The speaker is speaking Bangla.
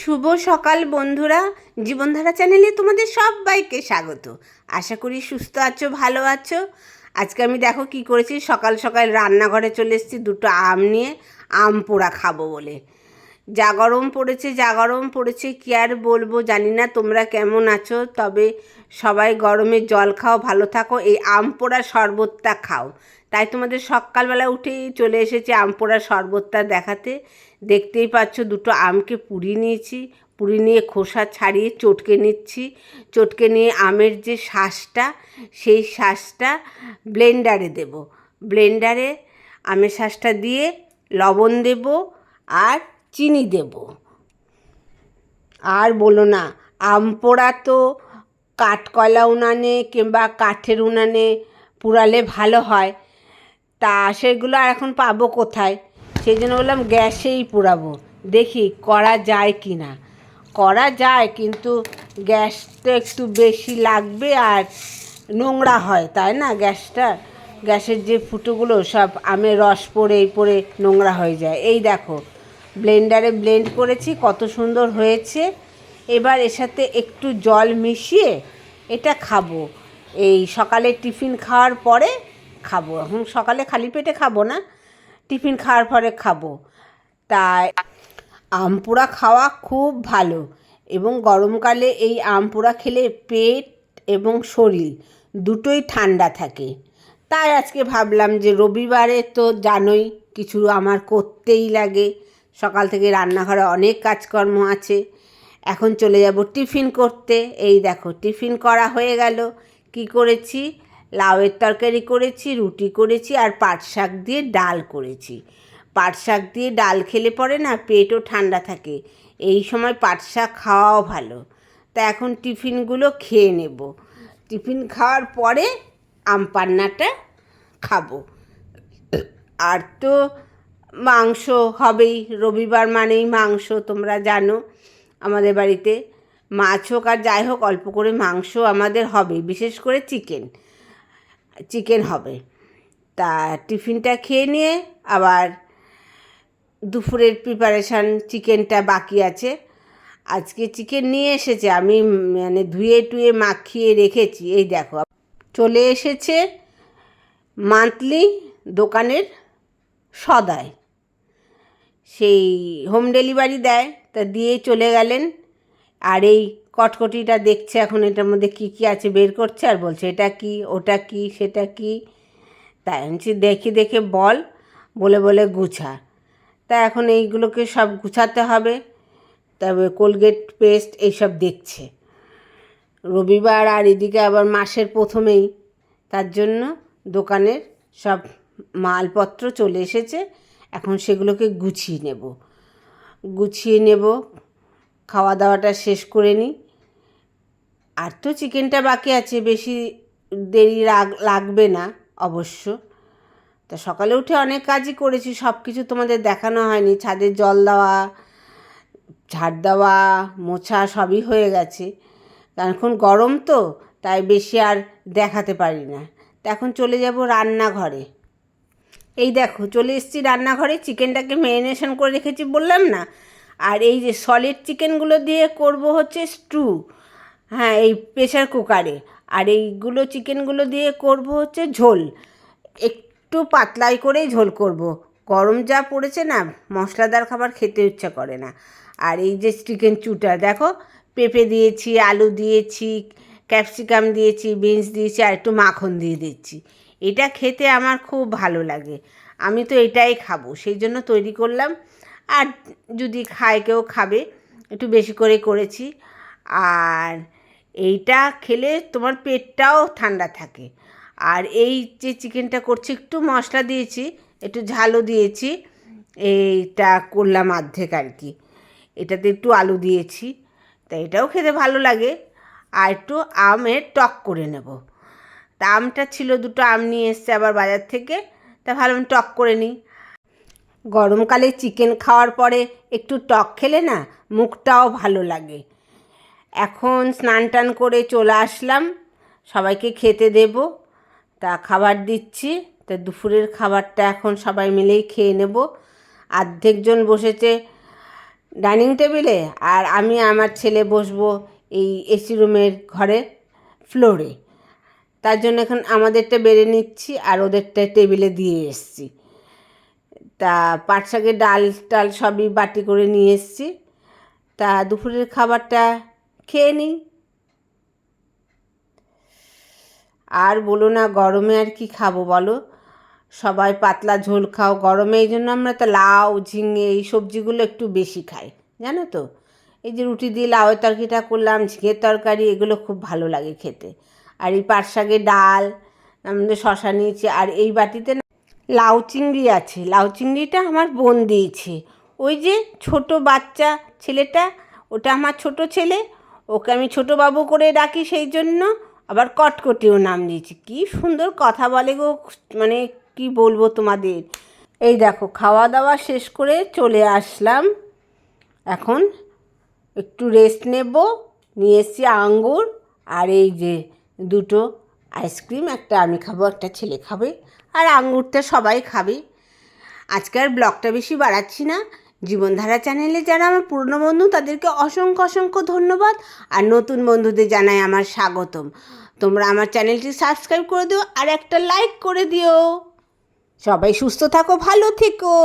শুভ সকাল বন্ধুরা। জীবনধারা চ্যানেলে তোমাদের সবাইকে স্বাগত। আশা করি সুস্থ আছো, ভালো আছো। আজকে আমি দেখো কি করেছি, সকাল সকাল রান্নাঘরে চলে এসেছি দুটো আম নিয়ে, আম পোড়া খাব বলে। যা গরম পড়েছে, যা গরম পড়েছে, কি আর বলব জানি না, তোমরা কেমন আছো? তবে সবাই গরমে জল খাও, ভালো থাকো, এই আম পোড়া শরবতটা খাও। তাই তোমাদের সকালবেলা উঠেই চলে এসেছি আম পোড়া শরবতটা দেখাতে। দেখতেই পাচ্ছ দুটো আমকে পুড়িয়ে নিয়েছি। পুড়িয়ে নিয়ে খোসা ছাড়িয়ে চটকে নিচ্ছি। চটকে নিয়ে আমের যে শ্বাসটা সেই শ্বাসটা ব্লেন্ডারে দেব। ব্লেন্ডারে আমের শ্বাসটা দিয়ে লবণ দেব আর চিনি দেব। আর বলো না আম পোড়া তো কাঠকয়লা উনানে কিংবা কাঠের উনানে পুড়ালে ভালো হয়। তা সেগুলো আর এখন পাবো কোথায়? সেই জন্য বললাম গ্যাসেই পোড়াবো দেখি করা যায় কি না করা যায় কিন্তু গ্যাস তো একটু বেশি লাগবে আর নোংরা হয়, তাই না গ্যাসটা? গ্যাসের যে ফুটোগুলো সব আমের রস পড়ে, এই পড়ে নোংরা হয়ে যায়। এই দেখো, ব্লেন্ডারে ব্লেন্ড করেছি, কত সুন্দর হয়েছে। এবার এর সাথে একটু জল মিশিয়ে এটা খাব। এই সকালে টিফিন খাওয়ার পরে খাব। এখন সকালে খালি পেটে খাব না, টিফিন খাওয়ার পরে খাব। তাই আম খাওয়া খুব ভালো এবং গরমকালে এই আম খেলে পেট এবং শরীর দুটোই ঠান্ডা থাকে। তাই আজকে ভাবলাম যে রবিবারে তো জানোই কিছু আমার করতেই লাগে। সকাল থেকে রান্নাঘরে অনেক কাজকর্ম আছে। এখন চলে যাব টিফিন করতে। এই দেখো, টিফিন করা হয়ে গেল। কি করেছি? লাউয়ের তরকারি করেছি, রুটি করেছি আর পাট শাক দিয়ে ডাল করেছি। পাট শাক দিয়ে ডাল খেলে পরে না পেটও ঠান্ডা থাকে। এই সময় পাট শাক খাওয়াও ভালো। তা এখন টিফিনগুলো খেয়ে নেব। টিফিন খাওয়ার পরে আম পান্নাটা খাব। আর তো মাংস হবেই, রবিবার মানেই মাংস, তোমরা জানো আমাদের বাড়িতে। মাছ হোক আর যাই হোক, অল্প করে মাংস আমাদের হবে, বিশেষ করে চিকেন চিকেন হবে। তা টিফিনটা খেয়ে নিয়ে আবার দুপুরের প্রিপারেশান চিকেনটা বাকি আছে। আজকে চিকেন নিয়ে এসেছে, আমি মানে ধুয়ে টুয়ে মাখিয়ে রেখেছি। এই দেখো, চলে এসেছে মান্থলি দোকানের সদায় সেই হোম ডেলিভারি দেয়, তা দিয়ে চলে গেলেন। আর এই কটকটিটা দেখছে, এখন এটার মধ্যে কি কি আছে বের করছে আর বলছে, এটা কি, ওটা কি, সেটা কি? তাই আমি দেখে দেখে বল। বলে বলে গুছা। তা এখন এইগুলোকে সব গুছাতে হবে। তবে কোলগেট পেস্ট এইসব দেখছে। রবিবার আর এদিকে আবার মাসের প্রথমেই। তার জন্য দোকানের সব মালপত্র চলে এসেছে। এখন সেগুলোকে গুছিয়ে নেব। গুছিয়ে নেব খাওয়া দাওয়াটা শেষ করে নিই। আর তো চিকেনটা বাকি আছে, বেশি দেরি লাগবে না, অবশ্য। তা সকালে উঠে অনেক কাজই করেছি সব কিছু তোমাদের দেখানো হয়নি। ছাদে জল দেওয়া, ঝাড় দেওয়া, মোছা সবই হয়ে গেছে। কারণ এখন গরম তো, তাই বেশি আর দেখাতে পারি না। তা এখন চলে যাব রান্নাঘরে। এই দেখো, চলে এসেছি রান্নাঘরে, চিকেনটাকে ম্যারিনেশন করে রেখেছি বললাম না আর এই যে সলিড চিকেনগুলো দিয়ে করব হচ্ছে স্টু হ্যাঁ এই প্রেশার কুকারে আর এইগুলো চিকেনগুলো দিয়ে করব হচ্ছে ঝোল। একটু পাতলাই করেই ঝোল করব। গরম যা পড়েছে না, মশলাদার খাবার খেতে ইচ্ছা করে না। আর এই যে চিকেন চুটা, দেখো, পেঁপে দিয়েছি, আলু দিয়েছি ক্যাপসিকাম দিয়েছি বিনস দিয়েছি, আর একটু মাখন দিয়ে দিচ্ছি। এটা খেতে আমার খুব ভালো লাগে। আমি তো এটাই খাব, সেই জন্য তৈরি করলাম আর যদি খায়, কেউ খাবে, একটু বেশি করে করেছি। আর এইটা খেলে তোমার পেটটাও ঠান্ডা থাকে। আর এই যে চিকেনটা করছি, একটু মশলা দিয়েছি, একটু ঝালও দিয়েছি, এইটা করলাম অর্ধেক আর কি। এটাতে একটু আলু দিয়েছি, তা এটাও খেতে ভালো লাগে। আর একটু আমের টক করে নেব। তা আমটা ছিল দুটো, আম নিয়ে এসছে আবার বাজার থেকে, তা ভালো টক করে নিই। গরমকালে চিকেন খাওয়ার পরে একটু টক খেলে না মুখটাও ভালো লাগে। এখন স্নান টান করে চলে আসলাম, সবাইকে খেতে দেব, তা খাবার দিচ্ছি, তা দুপুরের খাবারটা এখন সবাই মিলেই খেয়ে নেব। আর্ধেকজন বসেছে ডাইনিং টেবিলে আর আমি আমার ছেলে বসবো এই এসি রুমের ঘরে ফ্লোরে তার জন্য এখন আমাদেরটা বেড়ে নিচ্ছি আর ওদেরটা টেবিলে দিয়ে এসছি। তা পাট শাকের ডাল টাল সবই বাটি করে নিয়ে এসছি। তা দুপুরের খাবারটা খেয়ে নিই। আর বলো না, গরমে আর কি খাব বলো? সবাই পাতলা ঝোল খাও। গরমে এই জন্য আমরা তো লাউ, ঝিঙে এই সবজিগুলো একটু বেশি খাই, জানো তো? এই যে রুটি দিয়ে লাউয়ের তরকারিটা করলাম, ঝিঙের তরকারি, এগুলো খুব ভালো লাগে খেতে। আর এই পাট শাকের ডাল, আমাদের শশা নিয়েছি, আর এই বাটিতে লাউ চিংড়ি আছে। লাউ চিংড়িটা আমার বোন দিয়েছে। ওই যে ছোট বাচ্চা ছেলেটা, ওটা আমার ছোট ছেলে, ওকে আমি ছোট বাবু করে ডাকি সেই জন্য, আবার কটকটিও নাম দিয়েছি। কি সুন্দর কথা বলে গো মানে কি বলব তোমাদের। এই দেখো খাওয়া দাওয়া শেষ করে চলে আসলাম। এখন একটু রেস্ট নেব, নিয়ে এসছি আঙ্গুর, আর এই যে দুটো আইসক্রিম একটা আমি খাব, একটা ছেলে খাবে। আর আঙুরটা সবাই খাবে। আজকের ব্লগটা বেশি বাড়াচ্ছি না। জীবনধারা চ্যানেলে যারা আমার পুরনো বন্ধু, তাদেরকে অসংখ্য অসংখ্য ধন্যবাদ। আর নতুন বন্ধুদের জানাই আমার স্বাগতম। তোমরা আমার চ্যানেলটি সাবস্ক্রাইব করে দিও আর একটা লাইক করে দিও। সবাই সুস্থ থাকো, ভালো থেকো।